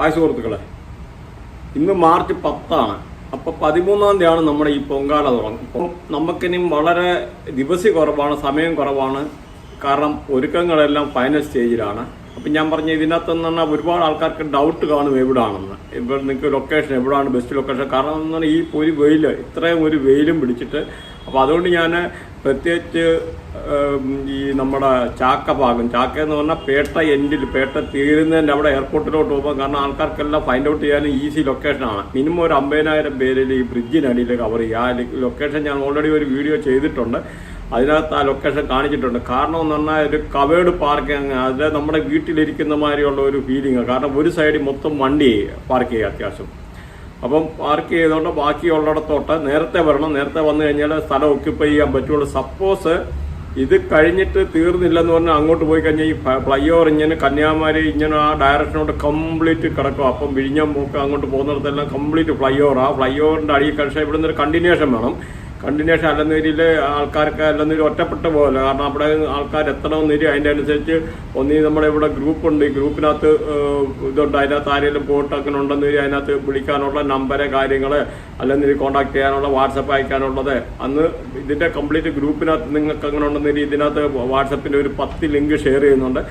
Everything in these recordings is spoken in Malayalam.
ഹായ് സുഹൃത്തുക്കളെ. ഇന്ന് മാർച്ച് പത്താണ്. അപ്പോൾ പതിമൂന്നാം തീയതിയാണ് നമ്മുടെ ഈ പൊങ്കാല തുടങ്ങും അപ്പോൾ നമുക്കിനിയും വളരെ ദിവസം കുറവാണ് സമയം കുറവാണ്. കാരണം ഒരുക്കങ്ങളെല്ലാം ഫൈനൽ സ്റ്റേജിലാണ് അപ്പം ഞാൻ പറഞ്ഞു ഇതിനകത്ത് എന്ന് പറഞ്ഞാൽ ഒരുപാട് ആൾക്കാർക്ക് ഡൗട്ട് കാണും എവിടാണെന്ന്. ഇപ്പം നിങ്ങൾക്ക് ലൊക്കേഷൻ എവിടാണ് ബെസ്റ്റ് ലൊക്കേഷൻ കാരണം എന്ന് പറഞ്ഞാൽ ഈ ഒരു വെയിൽ ഇത്രയും ഒരു വെയിലും പിടിച്ചിട്ട് അപ്പോൾ അതുകൊണ്ട് ഞാൻ പ്രത്യേകിച്ച് ഈ നമ്മുടെ ചാക്ക ഭാഗം ചാക്ക എന്ന് പറഞ്ഞാൽ പേട്ട എൻഡിൽ പേട്ട തീരുന്നതിന്റെ അവിടെ എയർപോർട്ടിലോട്ട് പോകുമ്പോൾ കാരണം ആൾക്കാർക്കെല്ലാം ഫൈൻഡ് ഔട്ട് ചെയ്യാനും ഈസി ലൊക്കേഷനാണ് മിനിമം ഒരു അമ്പതിനായിരം പേരിൽ ഈ ബ്രിഡ്ജിനടിയിൽ കവർ ചെയ്യുക ആ ലൊക്കേഷൻ ഞാൻ ഓൾറെഡി ഒരു വീഡിയോ ചെയ്തിട്ടുണ്ട്. അതിനകത്ത് ആ ലൊക്കേഷൻ കാണിച്ചിട്ടുണ്ട്. കാരണം എന്ന് പറഞ്ഞാൽ ഒരു കവേർഡ് പാർക്കിംഗ് അത് നമ്മുടെ വീട്ടിലിരിക്കുന്ന മാതിരിയുള്ള ഒരു ഫീലിംഗ് കാരണം ഒരു സൈഡിൽ മൊത്തം വണ്ടി പാർക്ക് ചെയ്യുക അത്യാവശ്യം. അപ്പം പാർക്ക് ചെയ്തുകൊണ്ട് ബാക്കിയുള്ളിടത്തോട്ട് നേരത്തെ വരണം. നേരത്തെ വന്നു കഴിഞ്ഞാൽ സ്ഥലം ഒക്യുപ്പൈ ചെയ്യാൻ പറ്റുള്ളൂ. സപ്പോസ് ഇത് കഴിഞ്ഞിട്ട് തീർന്നില്ലെന്ന് പറഞ്ഞാൽ അങ്ങോട്ട് പോയി കഴിഞ്ഞാൽ ഈ ഫ്ലൈ ഓവർ ഇങ്ങനെ കന്യാകുമാരി ഇങ്ങനെ ആ ഡയറക്ഷനോട്ട് കംപ്ലീറ്റ് കിടക്കും. അപ്പം വിഴിഞ്ഞം പോക്ക് അങ്ങോട്ട് പോകുന്നിടത്തെല്ലാം കംപ്ലീറ്റ് ഫ്ലൈ ഓവർ ആ. ഫ്ലൈ ഓവറിന്റെ അടിയിൽ കഴിച്ചാൽ ഇവിടുന്ന് ഒരു കണ്ടിന്യൂഷൻ വേണം. കണ്ടിന്യൂഷൻ അല്ലെന്നേരിയിൽ ആൾക്കാർക്ക് അല്ലെന്നൊരു ഒറ്റപ്പെട്ട പോലെ. കാരണം അവിടെ ആൾക്കാർ എത്തണമെന്നേരി അതിന്റെ അനുസരിച്ച് ഒന്നി നമ്മുടെ ഇവിടെ ഗ്രൂപ്പ് ഉണ്ട്. ഈ ഗ്രൂപ്പിനകത്ത് ഇതുണ്ട്. അതിനകത്ത് ആരെങ്കിലും പോയിട്ട് അങ്ങനെ ഉണ്ടെന്നേരി അതിനകത്ത് വിളിക്കാനുള്ള നമ്പര് കാര്യങ്ങൾ അല്ലെങ്കിൽ കോൺടാക്ട് ചെയ്യാനുള്ള വാട്സപ്പ് അയക്കാനുള്ളത്. അന്ന് ഇതിന്റെ കംപ്ലീറ്റ് ഗ്രൂപ്പിനകത്ത് നിങ്ങൾക്ക് അങ്ങനെ ഉണ്ടെന്നേരി ഇതിനകത്ത് വാട്സപ്പിന്റെ ഒരു പത്ത് ലിങ്ക് ഷെയർ ചെയ്യുന്നുണ്ട്.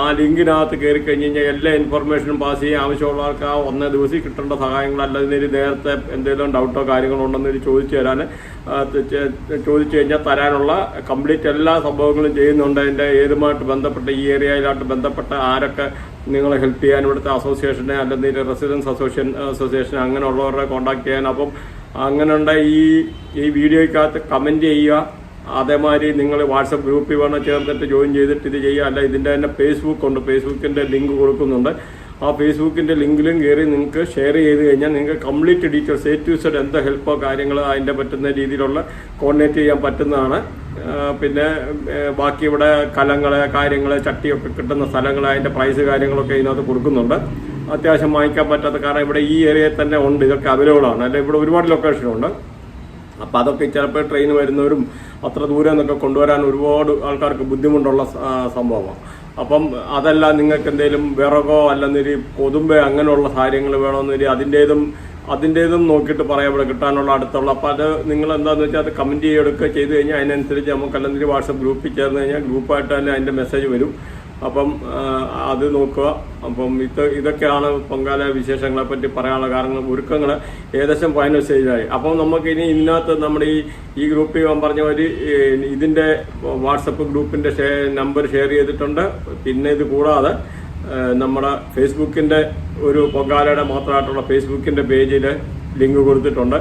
ആ ലിങ്കിനകത്ത് കയറി കഴിഞ്ഞ് കഴിഞ്ഞാൽ എല്ലാ ഇൻഫർമേഷനും പാസ് ചെയ്യാൻ ആവശ്യമുള്ളവർക്ക് ആ ഒന്നേ ദിവസം കിട്ടേണ്ട സഹായങ്ങൾ അല്ലെങ്കിൽ നേരത്തെ എന്തെങ്കിലും ഡൗട്ടോ കാര്യങ്ങളോ ഉണ്ടെന്നൊരു ചോദിച്ചു തരാൻ ചോദിച്ചു കഴിഞ്ഞാൽ തരാനുള്ള കംപ്ലീറ്റ് എല്ലാ സംഭവങ്ങളും ചെയ്യുന്നുണ്ട്. അതിന്റെ ഏതുമായിട്ട് ബന്ധപ്പെട്ട ഈ ഏരിയയിലായിട്ട് ബന്ധപ്പെട്ട ആരൊക്കെ നിങ്ങളെ ഹെൽപ്പ് ചെയ്യാൻ ഇവിടുത്തെ അസോസിയേഷനെ അല്ലെങ്കിൽ റെസിഡൻസ് അസോസിയേഷൻ അസോസിയേഷൻ അങ്ങനെയുള്ളവരെ കോൺടാക്ട് ചെയ്യാൻ. അപ്പം അങ്ങനെയുണ്ട് ഈ ഈ വീഡിയോയ്ക്കകത്ത് കമന്റ് ചെയ്യുക. അതേമാതിരി നിങ്ങൾ വാട്സപ്പ് ഗ്രൂപ്പിൽ വേണം ചേർന്നിട്ട് ജോയിൻ ചെയ്തിട്ട് ഇത് ചെയ്യുക. അല്ല ഇതിന്റെ തന്നെ ഫേസ്ബുക്ക് ഉണ്ട്. ഫേസ്ബുക്കിന്റെ ലിങ്ക് കൊടുക്കുന്നുണ്ട്. ആ ഫേസ്ബുക്കിന്റെ ലിങ്കിലും കയറി നിങ്ങൾക്ക് ഷെയർ ചെയ്ത് കഴിഞ്ഞാൽ നിങ്ങൾക്ക് complete details A to Z എന്താ ഹെൽപ്പോ കാര്യങ്ങൾ അതിന്റെ പറ്റുന്ന രീതിയിലുള്ള കോർഡിനേറ്റ് ചെയ്യാൻ പറ്റുന്നതാണ്. പിന്നെ ബാക്കി ഇവിടെ കലങ്ങൾ കാര്യങ്ങൾ ചട്ടിയൊക്കെ കിട്ടുന്ന സ്ഥലങ്ങൾ അതിന്റെ പ്രൈസ് കാര്യങ്ങളൊക്കെ ഇതിനകത്ത് കൊടുക്കുന്നുണ്ട്. അത്യാവശ്യം വാങ്ങിക്കാൻ പറ്റാത്ത കാരണം ഇവിടെ ഈ ഏരിയയിൽ തന്നെ ഉണ്ട് ഇതൊക്കെ അവൈലബിൾ ആണ്. അല്ലെ ഇവിടെ ഒരുപാട് ലൊക്കേഷനുണ്ട് അപ്പോൾ അതൊക്കെ ചിലപ്പോൾ ട്രെയിൻ വരുന്നവരും അത്ര ദൂരം നിന്നൊക്കെ കൊണ്ടുവരാൻ ഒരുപാട് ആൾക്കാർക്ക് ബുദ്ധിമുട്ടുള്ള സംഭവമാണ്. അപ്പം അതല്ല നിങ്ങൾക്ക് എന്തെങ്കിലും വിറകോ അല്ലെന്നൊരു കൊതുമ്പ് അങ്ങനെയുള്ള കാര്യങ്ങൾ വേണമെന്നൊരു അതിന്റേതും അതിന്റേതും നോക്കിയിട്ട് പറയാം ഇവിടെ കിട്ടാനുള്ള അടുത്തുള്ള. അപ്പോൾ അത് നിങ്ങൾ എന്താണെന്ന് വെച്ചാൽ അത് കമന്റ് ചെയ്യെടുക്കുക ചെയ്ത് കഴിഞ്ഞാൽ അതിനനുസരിച്ച് നമുക്ക് അല്ലെങ്കിൽ വാട്സപ്പ് ഗ്രൂപ്പിൽ ചേർന്ന് കഴിഞ്ഞാൽ ഗ്രൂപ്പായിട്ട് തന്നെ അതിന്റെ മെസ്സേജ് വരും. അപ്പം അത് നോക്കുക. അപ്പം ഇത് ഇതൊക്കെയാണ് പൊങ്കാല വിശേഷങ്ങളെ പറ്റി പറയാനുള്ള കാരണങ്ങൾ ഒരുക്കങ്ങൾ ഏകദേശം ഫൈനൽ സ്റ്റേജിലായി അപ്പം നമുക്ക് ഇനി ഇന്നത്തെ നമ്മുടെ ഈ ഈ ഗ്രൂപ്പിൽ ഞാൻ പറഞ്ഞ ഒരു ഇതിന്റെ വാട്സപ്പ് ഗ്രൂപ്പിന്റെ നമ്പർ ഷെയർ ചെയ്തിട്ടുണ്ട്. പിന്നെ ഇത് കൂടാതെ നമ്മുടെ ഫേസ്ബുക്കിന്റെ ഒരു പൊങ്കാലയുടെ മാത്രമായിട്ടുള്ള ഫേസ്ബുക്കിന്റെ പേജിൽ ലിങ്ക് കൊടുത്തിട്ടുണ്ട്.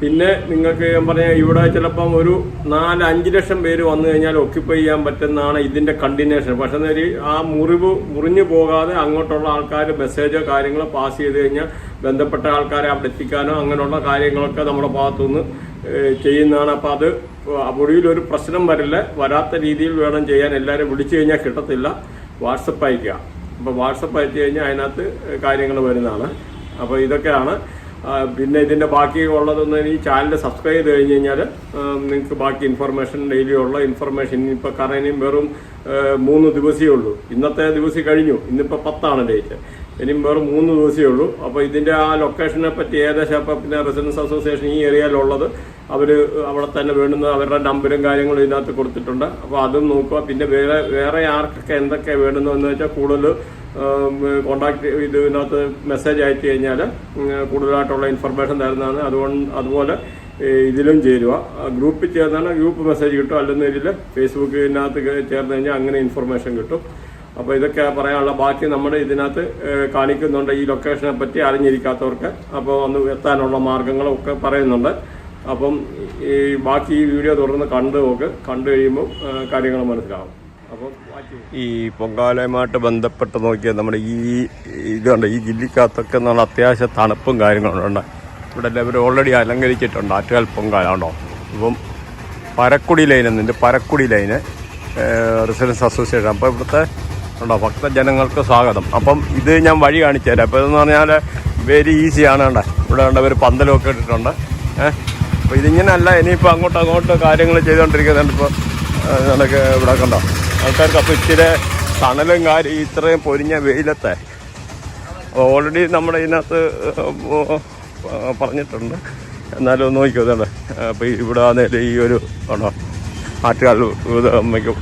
പിന്നെ നിങ്ങൾക്ക് ഞാൻ പറഞ്ഞ ഇവിടെ ചിലപ്പം ഒരു നാല് അഞ്ച് ലക്ഷം പേര് വന്നു കഴിഞ്ഞാൽ ഒക്യുപ്പൈ ചെയ്യാൻ പറ്റുന്നതാണ് ഇതിന്റെ കണ്ടിന്യൂഷൻ പക്ഷെ എന്നൊരു ആ മുറിവ് മുറിഞ്ഞു പോകാതെ അങ്ങോട്ടുള്ള ആൾക്കാർ മെസ്സേജോ കാര്യങ്ങളോ പാസ് ചെയ്ത് കഴിഞ്ഞാൽ ബന്ധപ്പെട്ട ആൾക്കാരെ അവിടെ എത്തിക്കാനോ അങ്ങനെയുള്ള കാര്യങ്ങളൊക്കെ നമ്മുടെ ഭാഗത്തുനിന്ന് ചെയ്യുന്നതാണ്. അപ്പോൾ അത് ഒടുവിൽ ഒരു പ്രശ്നം വരില്ല. വരാത്ത രീതിയിൽ വേണം ചെയ്യാൻ. എല്ലാവരും വിളിച്ചു കഴിഞ്ഞാൽ കിട്ടത്തില്ല. വാട്സപ്പ് അയക്കുക അപ്പോൾ വാട്സപ്പ് അയച്ചു കഴിഞ്ഞാൽ അതിനകത്ത് കാര്യങ്ങൾ വരുന്നതാണ്. അപ്പോൾ ഇതൊക്കെയാണ് പിന്നെ ഇതിന്റെ ബാക്കി ഉള്ളതൊന്നും ഈ ചാനൽ സബ്സ്ക്രൈബ് ചെയ്ത് കഴിഞ്ഞ് കഴിഞ്ഞാൽ നിങ്ങൾക്ക് ബാക്കി ഇൻഫർമേഷൻ ഡെയിലി ഉള്ള ഇൻഫർമേഷൻ ഇനിയിപ്പോൾ കാരണം വെറും മൂന്ന് ദിവസമേ ഉള്ളൂ. ഇന്നത്തെ ദിവസം കഴിഞ്ഞു. ഇന്നിപ്പോൾ പത്താണ് ഡേറ്റ് ഇനിയും വെറും മൂന്ന് ദിവസമേ ഉള്ളൂ. അപ്പോൾ ഇതിന്റെ ആ ലൊക്കേഷനെ പറ്റി ഏകദേശം അപ്പോൾ പിന്നെ റെസിഡൻസ് അസോസിയേഷൻ ഈ ഏരിയയിലുള്ളത് അവർ അവിടെ തന്നെ വേണ്ടുന്ന അവരുടെ നമ്പരും കാര്യങ്ങളും ഇതിനകത്ത് കൊടുത്തിട്ടുണ്ട്. അപ്പോൾ അതും നോക്കുക. പിന്നെ വേറെ വേറെ ആർക്കൊക്കെ എന്തൊക്കെ വേണ്ടുന്നതെന്ന് വെച്ചാൽ കൂടുതൽ കോണ്ടാക്ട് ഇതിനകത്ത് മെസ്സേജ് അയച്ചു കഴിഞ്ഞാൽ കൂടുതലായിട്ടുള്ള ഇൻഫർമേഷൻ തരുന്നതാണ്. അതുകൊണ്ട് അതുപോലെ ഇതിലും ചേരുക. ഗ്രൂപ്പിൽ ചേർന്നാണ് ഗ്രൂപ്പ് മെസ്സേജ് കിട്ടും. അല്ലെന്നതിൽ ഫേസ്ബുക്കിനകത്ത് കേ- ചേർന്ന് കഴിഞ്ഞാൽ അങ്ങനെ ഇൻഫർമേഷൻ കിട്ടും. അപ്പോൾ ഇതൊക്കെ പറയാനുള്ള ബാക്കി നമ്മുടെ ഇതിനകത്ത് കാണിക്കുന്നുണ്ട് ഈ ലൊക്കേഷനെ പറ്റി അറിഞ്ഞിരിക്കാത്തവർക്ക്. അപ്പോൾ ഒന്ന് എത്താനുള്ള മാർഗങ്ങളും ഒക്കെ പറയുന്നുണ്ട്. അപ്പം ഈ ബാക്കി ഈ വീഡിയോ തുടർന്ന് കണ്ടു നോക്ക്. കണ്ടു കഴിയുമ്പോൾ കാര്യങ്ങൾ മനസ്സിലാവും. ഈ പൊങ്കാലയുമായിട്ട് ബന്ധപ്പെട്ട് നോക്കിയാൽ നമ്മുടെ ഈ ഇതുണ്ട് ഈ ജില്ലക്കകത്തൊക്കെ നമ്മൾ അത്യാവശ്യം തണുപ്പും കാര്യങ്ങളുണ്ട് ഇവിടെ എല്ലാവരും ഓൾറെഡി അലങ്കരിച്ചിട്ടുണ്ട് ആറ്റുകാൽ പൊങ്കാലാണോ ഉണ്ടോ ഇപ്പം പരക്കുടി ലൈൻ എന്നുണ്ട് പരക്കുടി ലൈന് റെസിഡൻസ് അസോസിയേഷൻ അപ്പോൾ ഇവിടുത്തെ ഉണ്ടോ ഭക്തജനങ്ങൾക്ക് സ്വാഗതം. അപ്പം ഇത് ഞാൻ വഴി കാണിച്ചു തരാം. അപ്പോൾ ഇതെന്ന് പറഞ്ഞാൽ വെരി ഈസിയാണ് കണ്ടോ? ഇവിടെ ഉണ്ട് ഒരു പന്തലൊക്കെ ഇട്ടിട്ടുണ്ട്. ഏഹ് അപ്പോൾ ഇതിങ്ങനെയല്ല ഇനിയിപ്പോൾ അങ്ങോട്ടും അങ്ങോട്ടും കാര്യങ്ങൾ ചെയ്തുകൊണ്ടിരിക്കുന്നുണ്ട്. ഇപ്പോൾ നിനക്ക് ഇവിടെ കണ്ടോ? ആൾക്കാർക്ക് അപ്പോൾ ഇച്ചിരി തണലും കാര്യം ഇത്രയും പൊരിഞ്ഞ വെയിലത്തെ ഓൾറെഡി നമ്മുടെ ഇതിനകത്ത് പറഞ്ഞിട്ടുണ്ട്. എന്നാലും നോക്കിയോ ഇതാണ് അപ്പോൾ ഇവിടെ ആണെങ്കിലും ഈ ഒരു ആണോ ആറ്റുകാൽ അമ്മയ്ക്ക്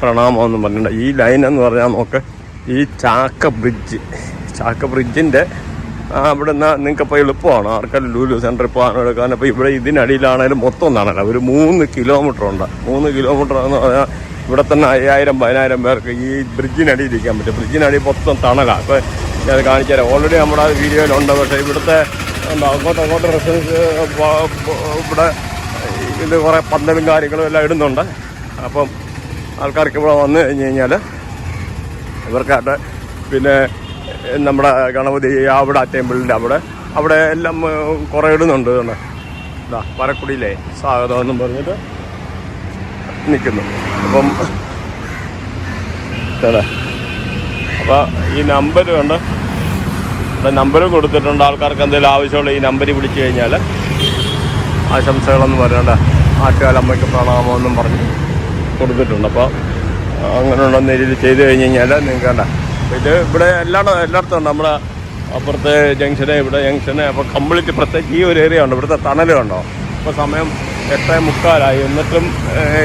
പ്രണാമം എന്ന് പറഞ്ഞിട്ടുണ്ട്. ഈ ലൈൻ എന്ന് പറഞ്ഞാൽ നോക്ക് ഈ ചാക്ക ബ്രിഡ്ജ് ചാക്ക ബ്രിഡ്ജിന്റെ അവിടെ നിന്ന് നിങ്ങൾക്ക് ഇപ്പോൾ എളുപ്പമാണ്? ആർക്കാലും ലൂലു സെന്ററിൽ പോകാനും എടുക്കാൻ അപ്പോൾ ഇവിടെ ഇതിനടിയിലാണെങ്കിലും മൊത്തം നടക്കാം ഒരു മൂന്ന് കിലോമീറ്റർ ഉണ്ട്. മൂന്ന് കിലോമീറ്റർ എന്ന് പറഞ്ഞാൽ ഇവിടെ തന്നെ അയ്യായിരം പതിനായിരം പേർക്ക് ഈ ബ്രിഡ്ജിനടിയിൽ ഇരിക്കാൻ പറ്റും. ബ്രിഡ്ജിനടി മൊത്തം തണലാണ് അപ്പോൾ ഞാൻ കാണിച്ചു തരാം. ഓൾറെഡി നമ്മുടെ വീഡിയോയിലുണ്ട്. പക്ഷേ ഇവിടുത്തെ എന്താ അങ്ങോട്ട് അങ്ങോട്ട് റെസിഡൻസ് ഇവിടെ ഇത് കുറേ പന്തലും കാര്യങ്ങളും എല്ലാം ഇടുന്നുണ്ട്. അപ്പം ആൾക്കാർക്ക് ഇവിടെ വന്നു കഴിഞ്ഞ് കഴിഞ്ഞാൽ ഇവർക്കായിട്ട് പിന്നെ നമ്മുടെ ഗണപതി അവിടെ ടെമ്പിളിന്റെ അവിടെ അവിടെ എല്ലാം കുറേ ഇടുന്നുണ്ട്. ഇതാ പരക്കുടിയിലെ സ്വാഗതം എന്നും പറഞ്ഞിട്ട് നിൽക്കുന്നു അപ്പം. അപ്പോൾ ഈ നമ്പർ ഇവിടെ നമ്പർ കൊടുത്തിട്ടുണ്ട് ആൾക്കാർക്ക് എന്തെങ്കിലും ആവശ്യമുള്ള ഈ നമ്പർ വിളിച്ചു കഴിഞ്ഞാൽ ആശംസകളൊന്നും പറയണ്ട ആറ്റുകാലമ്മയ്ക്ക് പ്രണാമമെന്നും പറഞ്ഞ് കൊടുത്തിട്ടുണ്ട് അപ്പോൾ അങ്ങനെയുള്ള രീതിയിൽ ചെയ്ത് കഴിഞ്ഞ് കഴിഞ്ഞാൽ നിങ്ങൾക്ക് വേണ്ട ഇത് ഇവിടെ എല്ലാ എല്ലായിടത്തും ഉണ്ട്. നമ്മുടെ അപ്പുറത്തെ ജംഗ്ഷന് ഇവിടെ ജംഗ്ഷന് അപ്പോൾ കംപ്ലീറ്റ് പ്രത്യേകിച്ച് ഈ ഒരു ഏരിയ ഉണ്ട്. ഇവിടുത്തെ തണൽ കണ്ടോ? ഇപ്പോൾ സമയം എട്ടേ മുക്കാലായി. എന്നിട്ടും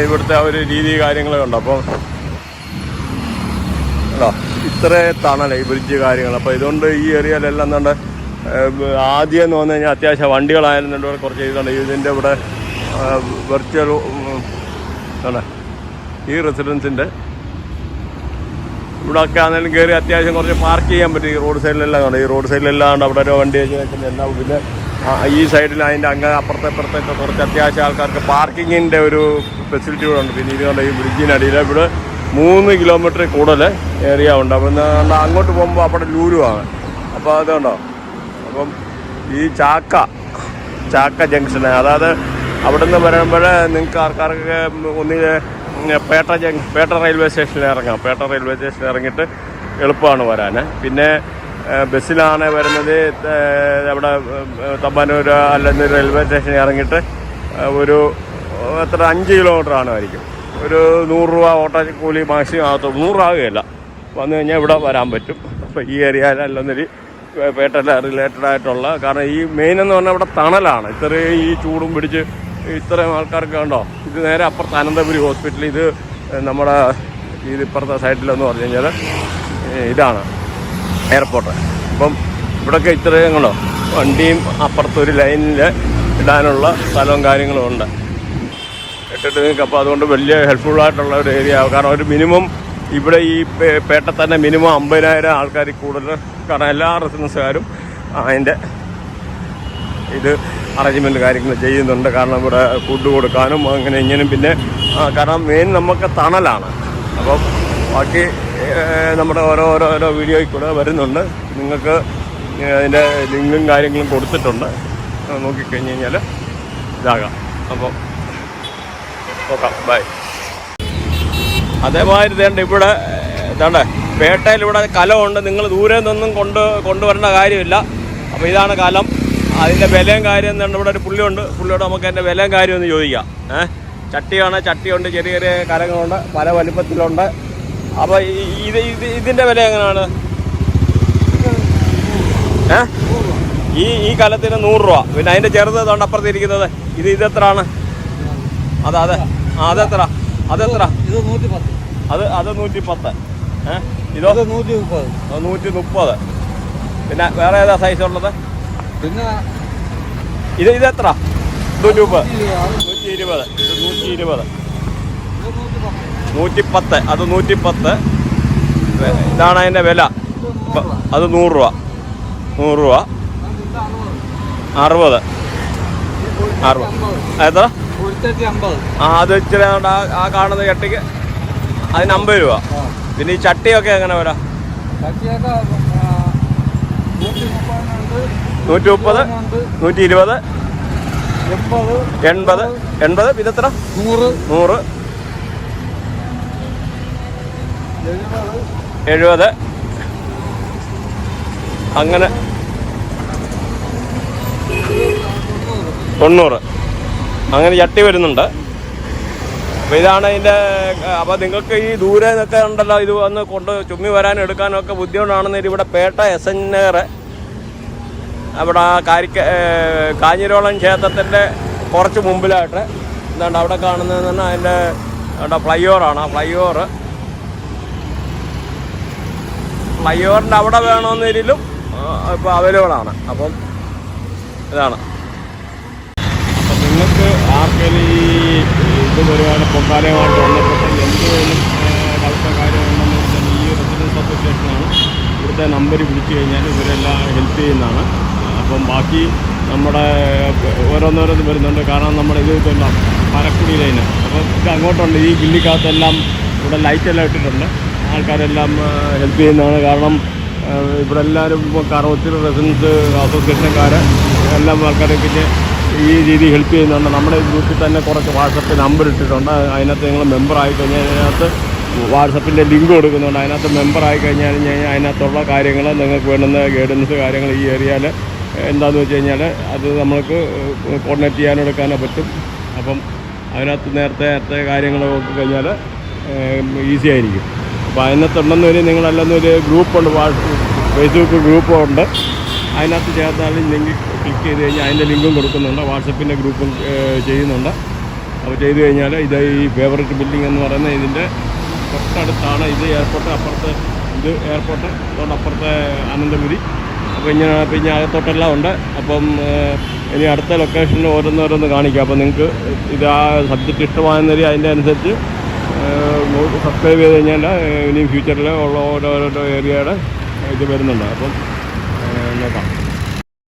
ഇവിടുത്തെ ആ ഒരു രീതി കാര്യങ്ങളൊക്കെ ഉണ്ട്? അപ്പോൾ കേട്ടോ ഇത്രേ തണല ഈ ബ്രിഡ്ജ് കാര്യങ്ങൾ അപ്പോൾ ഇതുകൊണ്ട് ഈ ഏരിയയിലെല്ലാം എന്താണ്ട് ആദ്യം എന്ന് പറഞ്ഞു കഴിഞ്ഞാൽ അത്യാവശ്യം വണ്ടികളായിരുന്നുണ്ട് ഇവിടെ കുറച്ച് ഇതുണ്ട് ഇതിന്റെ ഇവിടെ വെർച്വൽ ഈ റെസിഡൻസിന്റെ ഇവിടെ ഒക്കെ ആണെങ്കിലും കയറി അത്യാവശ്യം കുറച്ച് പാർക്ക് ചെയ്യാൻ പറ്റും. ഈ റോഡ് സൈഡിലെല്ലാം ഉണ്ട് ഈ റോഡ് സൈഡിലെല്ലാം ഉണ്ട് അവിടെ ഒരു വണ്ടി വെച്ച് നിൽക്കുന്ന എല്ലാം പിന്നെ ഈ സൈഡിൽ അതിന്റെ അങ്ങ് അപ്പുറത്തെ അപ്പുറത്തൊക്കെ കുറച്ച് അത്യാവശ്യം ആൾക്കാർക്ക് പാർക്കിങ്ങിന്റെ ഒരു ഫെസിലിറ്റി കൂടെ ഉണ്ട്. പിന്നെ ഇതുകൊണ്ട് ഈ ബ്രിഡ്ജിനടിയിൽ ഇവിടെ മൂന്ന് കിലോമീറ്റർ കൂടുതൽ ഏരിയ ഉണ്ട്. അപ്പം അങ്ങോട്ട് പോകുമ്പോൾ അവിടെ ലൂരുവാണ് അപ്പോൾ അതുകൊണ്ടോ അപ്പം ഈ ചാക്ക ചാക്ക ജംഗ്ഷന് അതായത് അവിടെ നിന്ന് വരുമ്പോൾ നിങ്ങൾക്ക് ആൾക്കാർക്ക് ഒന്നിൽ പേട്ട ജംഗ് പേട്ട റെയിൽവേ സ്റ്റേഷനിൽ ഇറങ്ങാം. പേട്ട റെയിൽവേ സ്റ്റേഷനിൽ ഇറങ്ങിയിട്ട് എളുപ്പമാണ് വരാൻ. പിന്നെ ബസ്സിലാണ് വരുന്നത്. അവിടെ തമ്പാനൂർ അല്ലെങ്കിൽ റെയിൽവേ സ്റ്റേഷനിൽ ഇറങ്ങിയിട്ട് ഒരു എത്ര അഞ്ച് കിലോമീറ്റർ ആയിരിക്കും ഒരു നൂറ് രൂപ ഓട്ടോ കൂലി മാക്സിമം ആകത്തുള്ളൂ. നൂറാകുകയില്ല വന്നു കഴിഞ്ഞാൽ ഇവിടെ വരാൻ പറ്റും. അപ്പോൾ ഈ ഏരിയയിലല്ലെന്നൊരു പേട്ടല റിലേറ്റഡ് ആയിട്ടുള്ള കാരണം ഈ മെയിൻ എന്ന് പറഞ്ഞാൽ ഇവിടെ തണലാണ്. ഇത്രയും ഈ ചൂടും പിടിച്ച് ഇത്രയും ആൾക്കാർക്ക് കണ്ടോ? ഇത് നേരെ അപ്പുറത്ത് അനന്തപുരി ഹോസ്പിറ്റൽ ഇത് നമ്മുടെ ഇത് ഇപ്പുറത്തെ സൈഡിലെന്ന് പറഞ്ഞു കഴിഞ്ഞാൽ ഇതാണ്. എയർപോർട്ട് അപ്പം ഇവിടെയൊക്കെ ഇത്രയും കണ്ടോ? വണ്ടിയും അപ്പുറത്തൊരു ലൈനിൽ ഇടാനുള്ള സ്ഥലവും കാര്യങ്ങളും ഉണ്ട്. ഇട്ടിട്ട് നിങ്ങൾക്ക് അപ്പോൾ അതുകൊണ്ട് വലിയ ഹെൽപ്ഫുള്ളായിട്ടുള്ള ഒരു ഏരിയ കാരണം ഒരു മിനിമം ഇവിടെ ഈ പേട്ട തന്നെ മിനിമം അമ്പതിനായിരം ആൾക്കാർ കൂടുതൽ. കാരണം എല്ലാ റെസിഡൻസുകാരും അതിന്റെ ഇത് അറേഞ്ച്മെന്റ് കാര്യങ്ങൾ ചെയ്യുന്നുണ്ട്. കാരണം ഇവിടെ ഫുഡ് കൊടുക്കാനും അങ്ങനെ ഇങ്ങനെയും പിന്നെ കാരണം മെയിൻ നമുക്ക് തണലാണ്. അപ്പം ബാക്കി നമ്മുടെ ഓരോ ഓരോ ഓരോ വീഡിയോയിൽ കൂടെ വരുന്നുണ്ട്. നിങ്ങൾക്ക് അതിന്റെ ലിങ്കും കാര്യങ്ങളും കൊടുത്തിട്ടുണ്ട്. നോക്കിക്കഴിഞ്ഞ് കഴിഞ്ഞാൽ ഇതാകാം. അപ്പം നോക്കാം. ബൈ അതേമാതിരി തേണ്ട ഇവിടെ തേണ്ട പേട്ടയിൽ ഇവിടെ കലമുണ്ട്. നിങ്ങൾ ദൂരെ നിന്നൊന്നും കൊണ്ട് കൊണ്ടുവരേണ്ട കാര്യമില്ല. അപ്പോൾ ഇതാണ് കലം. അതിന്റെ വിലയും കാര്യം എന്താണ്? ഇവിടെ ഒരു പുള്ളിയുണ്ട്. പുള്ളിയോട് നമുക്ക് അതിന്റെ വിലയും കാര്യം ഒന്ന് ചോദിക്കാം. ഏഹ് ചട്ടിയാണ് ചട്ടിയുണ്ട് ചെറിയ ചെറിയ കരങ്ങളുണ്ട് പല വലിപ്പത്തിലുണ്ട്. അപ്പോൾ ഇത് ഇത് ഇതിന്റെ വില എങ്ങനെയാണ്? ഏഹ് ഈ ഈ കലത്തിന് നൂറ് രൂപ. പിന്നെ അതിന്റെ ചെറുത് ഇതുകൊണ്ട് അപ്പുറത്തിരിക്കുന്നത് ഇത് ഇതെത്രയാണ് അതെ അതെ. ആ അതെത്ര? അതെത്ര? ഇത് നൂറ്റി പത്ത് അത് അത് നൂറ്റി പത്ത് ഏഹ് ഇതോ നൂറ്റി മുപ്പത് നൂറ്റി മുപ്പത് പിന്നെ വേറെ ഏതാ സൈസ് ഉള്ളത്? പിന്നെ ഇത് ഇത് എത്ര? നൂറ്റി മുപ്പത്. നൂറ്റി ഇരുപത് ഇത് നൂറ്റി ഇരുപത് ഇത് പത്ത് അത് നൂറ്റി പത്ത് ഇതാണ് അതിന്റെ വില. അത് നൂറ് രൂപ. നൂറ് രൂപ. അറുപത്. അറുപത്. എത്ര? ആ അത് ഇച്ചിരി ആ കാണുന്ന ചട്ടിക്ക് അതിന് അമ്പത് രൂപ. പിന്നെ ഈ ചട്ടിയൊക്കെ എങ്ങനെ വരാം? ചട്ടിയൊക്കെ നൂറ്റി മുപ്പത് നൂറ്റി ഇരുപത് എൺപത് എൺപത്. പിന്നെ എത്ര? നൂറ്. നൂറ്. എഴുപത്. എഴുപത് അങ്ങനെ. തൊണ്ണൂറ്. അങ്ങനെ ചട്ടി വരുന്നുണ്ട്. അപ്പോൾ ഇതാണ് ഇതിന്റെ അപ്പോൾ നിങ്ങൾക്ക് ഈ ദൂരെ നിന്നൊക്കെ ഉണ്ടല്ലോ ഇത് വന്ന് കൊണ്ട് ചുമ്മി വരാനും എടുക്കാനും ഒക്കെ ബുദ്ധിമുട്ടാണെന്നൊരു ഇവിടെ പേട്ട എസ് എൻ നഗർ അവിടെ ആ കാരിക്ക കാഞ്ഞിരോളം ക്ഷേത്രത്തിന്റെ കുറച്ച് മുമ്പിലായിട്ട് എന്താണ്ട് അവിടെ കാണുന്നതെന്ന് പറഞ്ഞാൽ അതിന്റെ അവിടെ ഫ്ലൈ ഓവറാണ് ആ ഫ്ലൈ ഓവർ ഫ്ലൈ ഓവറിന്റെ അവിടെ വേണമെന്നിരിലും ഇപ്പോൾ അവൈലബിൾ ആണ്. അപ്പം ഇതാണ്. അപ്പം നിങ്ങൾക്ക് ആർക്കെങ്കിലും ഈ ഇത് പരിപാടി പൊങ്കാലയുമായിട്ട് ബന്ധപ്പെട്ട് എന്തെങ്കിലും ഡൗട്ടോ കാര്യമുണ്ടെന്ന് വെച്ചാൽ ഈ റെസിഡൻസ് അസോസിയേഷനാണ് ഇവിടുത്തെ നമ്പർ വിളിച്ചു കഴിഞ്ഞാൽ ഇവരെല്ലാം ഹെൽപ്പ് ചെയ്യുന്നതാണ്. അപ്പം ബാക്കി നമ്മുടെ ഓരോന്നോരോന്ന് വരുന്നുണ്ട്. കാരണം നമ്മുടെ ഇത് തന്നെ മരക്കുടി ലൈന് അപ്പം ഇത് അങ്ങോട്ടുണ്ട്. ഈ ഗില്ലിക്കകത്തെല്ലാം ഇവിടെ ലൈറ്റെല്ലാം ഇട്ടിട്ടുണ്ട്. ആൾക്കാരെല്ലാം ഹെൽപ്പ് ചെയ്യുന്നതാണ്. കാരണം ഇവിടെ എല്ലാവരും ഇപ്പോൾ ഒത്തിരി റെസിഡൻസ് അസോസിയേഷൻകാർ എല്ലാം ആൾക്കാരെ പിന്നെ ഈ രീതി ഹെൽപ്പ് ചെയ്യുന്നുണ്ട്. നമ്മുടെ ഗ്രൂപ്പിൽ തന്നെ കുറച്ച് വാട്സപ്പ് നമ്പർ ഇട്ടിട്ടുണ്ട്. അതിനകത്ത് നിങ്ങൾ മെമ്പർ ആയി കഴിഞ്ഞാൽ അതിനകത്ത് വാട്സപ്പിന്റെ ലിങ്ക് കൊടുക്കുന്നുണ്ട്. അതിനകത്ത് മെമ്പർ ആയി കഴിഞ്ഞാൽ കഴിഞ്ഞാൽ അതിനകത്തുള്ള കാര്യങ്ങൾ നിങ്ങൾക്ക് വേണ്ടുന്ന ഗൈഡൻസ് കാര്യങ്ങൾ ഈ ഏരിയയിൽ എന്താണെന്ന് വെച്ച് കഴിഞ്ഞാൽ അത് നമ്മൾക്ക് കോർഡിനേറ്റ് ചെയ്യാനും എടുക്കാനോ പറ്റും. അപ്പം അതിനകത്ത് നേരത്തെ നേരത്തെ കാര്യങ്ങൾ നോക്കി കഴിഞ്ഞാൽ ഈസി ആയിരിക്കും. അപ്പോൾ അതിനകത്തുണ്ടെന്ന് വരെ നിങ്ങളല്ലെന്ന് ഒരു ഗ്രൂപ്പുണ്ട് ഫേസ്ബുക്ക് ഗ്രൂപ്പുണ്ട് അതിനകത്ത് ചേർന്നാലും ലിങ്ക് ക്ലിക്ക് ചെയ്ത് കഴിഞ്ഞാൽ അതിന്റെ ലിങ്കും കൊടുക്കുന്നുണ്ട് വാട്സപ്പിന്റെ ഗ്രൂപ്പും ചെയ്യുന്നുണ്ട്. അപ്പോൾ ചെയ്തു കഴിഞ്ഞാൽ ഇത് ഈ ഫേവററ്റ് ബിൽഡിംഗ് എന്ന് പറയുന്ന ഇതിന്റെ തൊട്ടടുത്താണ് ഇത് എയർപോർട്ട് അപ്പുറത്ത് ഇത് എയർപോർട്ട് തൊട്ടപ്പുറത്തെ അനന്തപുരി അപ്പോൾ ഇങ്ങനെ പിന്നെ അകത്തോട്ടെല്ലാം ഉണ്ട്. അപ്പം ഇനി അടുത്ത ലൊക്കേഷനിൽ ഓരോന്നോരോന്ന് കാണിക്കാം. അപ്പോൾ നിങ്ങൾക്ക് ഇത് ആ സബ്ജക്റ്റ് ഇഷ്ടമായെന്നൊരു അതിന്റെ അനുസരിച്ച് സബ്സ്ക്രൈബ് ചെയ്ത് കഴിഞ്ഞാൽ ഇനി ഫ്യൂച്ചറിൽ ഉള്ള ഓരോരോ ഏരിയയുടെ ഇത് വരുന്നുണ്ട്. അപ്പം നോക്കാം.